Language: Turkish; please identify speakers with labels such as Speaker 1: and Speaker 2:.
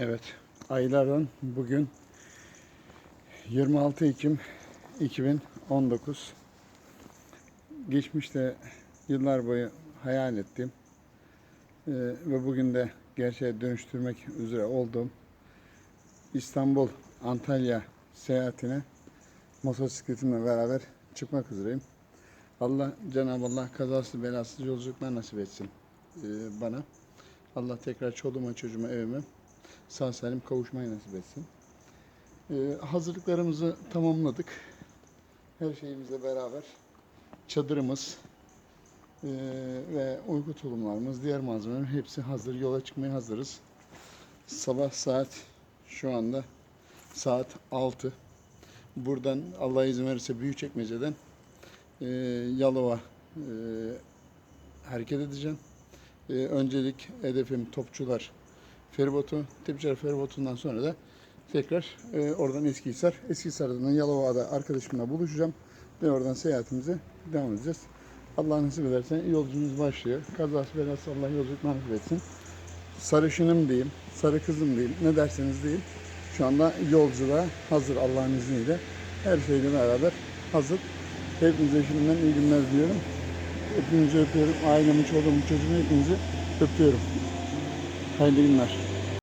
Speaker 1: Evet, aylardan bugün 26 Ekim 2019. Geçmişte yıllar boyu hayal ettiğim e, ve bugün de gerçeğe dönüştürmek üzere olduğum İstanbul Antalya seyahatine motosikletimle beraber çıkmak üzereyim. Allah Cenab-ı Allah kazasız belasız yolculuklar nasip etsin e, bana. Allah tekrar çoluğuma çocuğuma evime sağ salim kavuşmayı nasip etsin. Ee, hazırlıklarımızı tamamladık. Her şeyimizle beraber çadırımız ee, ve uyku tulumlarımız, diğer malzemeler hepsi hazır. Yola çıkmaya hazırız. Sabah saat şu anda saat 6. Buradan Allah izin verirse Büyükçekmece'den ee, Yalova ee, hareket edeceğim. Ee, öncelik hedefim Topçular feribotu, Tepçiler feribotundan sonra da tekrar e, oradan Eskihisar, Eskihisar'dan Yalova'da arkadaşımla buluşacağım ve oradan seyahatimize devam edeceğiz. Allah nasip ederse yolculuğumuz başlıyor. Kazası belası Allah yolculuk nasip etsin. Sarışınım diyeyim, sarı kızım diyeyim, ne derseniz deyin. Şu anda yolculuğa hazır Allah'ın izniyle. Her şeyle beraber hazır. Hepinize şimdiden iyi günler diliyorum. Hepinizi öpüyorum. Ailemi, çoluğumu, çocuğumu hepinizi öpüyorum. Hayırlı günler.